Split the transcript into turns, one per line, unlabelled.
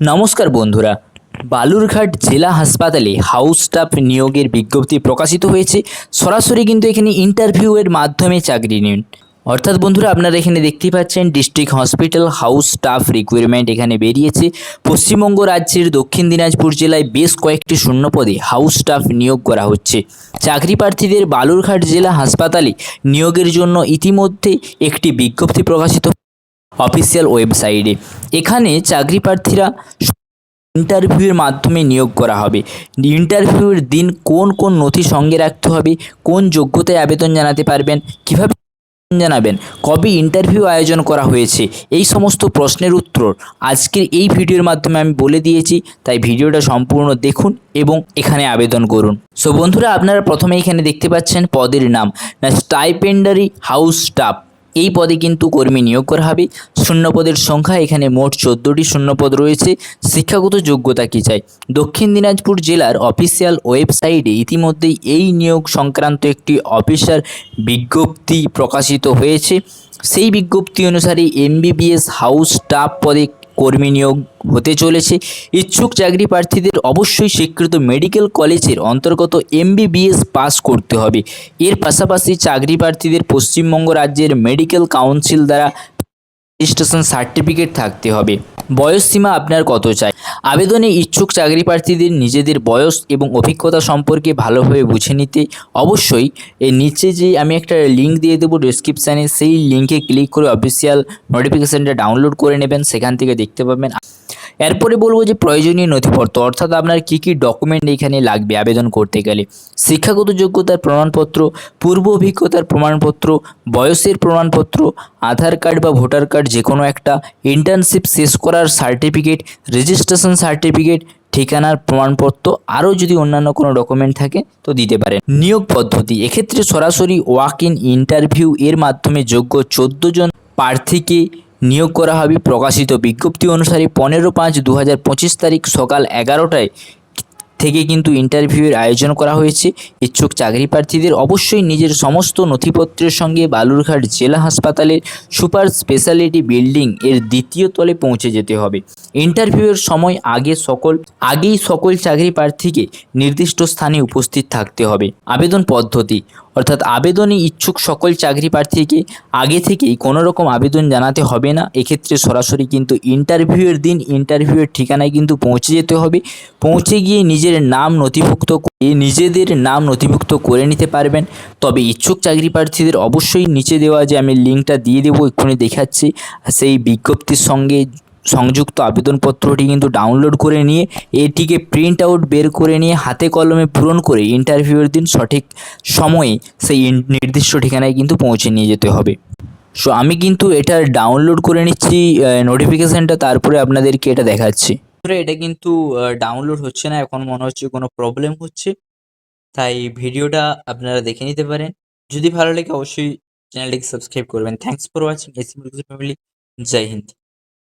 নমস্কার বন্ধুরা। বালুরঘাট জেলা হাসপাতালে হাউস স্টাফ নিয়োগের বিজ্ঞপ্তি প্রকাশিত হয়েছে। সরাসরি কিন্তু এখানে ইন্টারভিউয়ের মাধ্যমে চাকরি নিন। অর্থাৎ বন্ধুরা, আপনারা এখানে দেখতেই পাচ্ছেন district hospital house staff recruitment এখানে বেরিয়েছে। পশ্চিমবঙ্গ রাজ্যের দক্ষিণ দিনাজপুর জেলায় বেশ কয়েকটি শূন্যপদে হাউস স্টাফ নিয়োগ করা হচ্ছে। চাকরি প্রার্থীদের বালুরঘাট জেলা হাসপাতালে নিয়োগের জন্য ইতিমধ্যে একটি বিজ্ঞপ্তি প্রকাশিত অফিসিয়াল ওয়েবসাইটে। এখানে চাকরি প্রার্থীরা ইন্টারভিউয়ের মাধ্যমে নিয়োগ করা হবে। ইন্টারভিউয়ের দিন কোন কোন নথি সঙ্গে রাখতে হবে, কোন যোগ্যতায় আবেদন জানাতে পারবেন, কীভাবে জানাবেন, কবে ইন্টারভিউ আয়োজন করা হয়েছে, এই সমস্ত প্রশ্নের উত্তর আজকের এই ভিডিওর মাধ্যমে আমি বলে দিয়েছি। তাই ভিডিওটা সম্পূর্ণ দেখুন এবং এখানে আবেদন করুন। সো বন্ধুরা, আপনারা প্রথমে এখানে দেখতে পাচ্ছেন পদের নাম, না স্টাইপেন্ডারি হাউস স্টাফ এই পদে কিন্তু কর্মী নিয়োগ করা হবে। শূন্যপদের সংখ্যা এখানে মোট চোদ্দোটি শূন্যপদ রয়েছে। শিক্ষাগত যোগ্যতা কী চাই? দক্ষিণ দিনাজপুর জেলার অফিসিয়াল ওয়েবসাইটে ইতিমধ্যেই এই নিয়োগ সংক্রান্ত একটি অফিসার বিজ্ঞপ্তি প্রকাশিত হয়েছে। সেই বিজ্ঞপ্তি অনুসারে এমবিবিএস হাউস স্টাফ পদে কর্মী নিয়োগ হতে চলেছে। ইচ্ছুক চাকরি প্রার্থীদের অবশ্যই স্বীকৃত মেডিকেল কলেজের অন্তর্গত এমবিবিএস পাস করতে হবে। এর পাশাপাশি চাকরি প্রার্থীদের পশ্চিমবঙ্গ রাজ্যের মেডিকেল কাউন্সিল দ্বারা রেজিস্ট্রেশন সার্টিফিকেট থাকতে হবে। বয়স সীমা আপনার কত চাই? আবেদনে ইচ্ছুক চাকরি প্রার্থীদের নিজেদের বয়স এবং অভিজ্ঞতা সম্পর্কে ভালোভাবে বুঝে নিতে অবশ্যই এর নিচে যে আমি একটা লিঙ্ক দিয়ে দেবো ডিসক্রিপশানে সেই লিঙ্কে ক্লিক করে অফিসিয়াল নোটিফিকেশানটা ডাউনলোড করে নেবেন, সেখান থেকে দেখতে পাবেন। এরপরে বলব যে প্রয়োজনীয় নথিপত্র, অর্থাৎ আপনার কী কী ডকুমেন্ট এখানে লাগবে আবেদন করতে গেলে? শিক্ষাগত যোগ্যতার প্রমাণপত্র, পূর্ব অভিজ্ঞতার প্রমাণপত্র, বয়সের প্রমাণপত্র, আধার কার্ড বা ভোটার কার্ড যে কোনো একটা ইন্টার্নশিপ শেষ করার সার্টিফিকেট রেজিস্ট্রেশন সার্টিফিকেট ঠিকানার প্রমাণপত্র, আরও যদি অন্যান্য কোনো ডকুমেন্ট থাকে তো দিতে পারেন। নিয়োগ পদ্ধতি, এক্ষেত্রে সরাসরি ওয়াক ইন ইন্টারভিউ এর মাধ্যমে যোগ্য চোদ্দ জন প্রার্থীকে নিয়োগ করা হবে প্রকাশিত বিজ্ঞপ্তি অনুসারে পনেরো পাঁচ দু তারিখ সকাল এগারোটায় থেকে কিন্তু ইন্টারভিউয়ের আয়োজন করা হয়েছে। ইচ্ছুক চাকরি প্রার্থীদের অবশ্যই নিজের সমস্ত নথিপত্রের সঙ্গে বালুরঘাট জেলা হাসপাতালের সুপার স্পেশালিটি বিল্ডিং এর দ্বিতীয় তলে পৌঁছে যেতে হবে। ইন্টারভিউয়ের সময় আগে সকল, আগেই সকল চাকরি প্রার্থীকে নির্দিষ্ট স্থানে উপস্থিত থাকতে হবে। আবেদন পদ্ধতি, অর্থাৎ আবেদনে ইচ্ছুক সকল চাকরি প্রার্থীকে আগে থেকেই কোনো রকম আবেদন জানাতে হবে না। এক্ষেত্রে সরাসরি কিন্তু ইন্টারভিউয়ের দিন ইন্টারভিউয়ের ঠিকানায় কিন্তু পৌঁছে যেতে হবে। পৌঁছে গিয়ে নিজের নাম নথিভুক্ত নিজেদের নাম নথিভুক্ত করে নিতে পারবেন। তবে ইচ্ছুক চাকরি প্রার্থীদের অবশ্যই নিচে দেওয়া যে আমি লিঙ্কটা দিয়ে দেবো, এক্ষুনি দেখাচ্ছি। সেই বিজ্ঞপ্তির সঙ্গে সংযুক্ত আবেদনপত্রটি কিন্তু ডাউনলোড করে নিয়ে, এটিকে প্রিন্ট আউট বের করে নিয়ে, হাতে কলমে পূরণ করে ইন্টারভিউয়ের দিন সঠিক সময়ে সেই নির্দিষ্ট ঠিকানায় কিন্তু পৌঁছে নিয়ে যেতে হবে। সো আমি কিন্তু এটা ডাউনলোড করে নিচ্ছি নোটিফিকেশানটা তারপরে আপনাদেরকে এটা দেখাচ্ছি। এটা কিন্তু ডাউনলোড হচ্ছে না। এখন মনে হচ্ছে কোনো প্রবলেম হচ্ছে। তাই ভিডিওটা আপনারা দেখে নিতে পারেন। যদি ভালো লাগে অবশ্যই চ্যানেলটিকে সাবস্ক্রাইব করবেন। Thanks for watching AC family Jai Hind.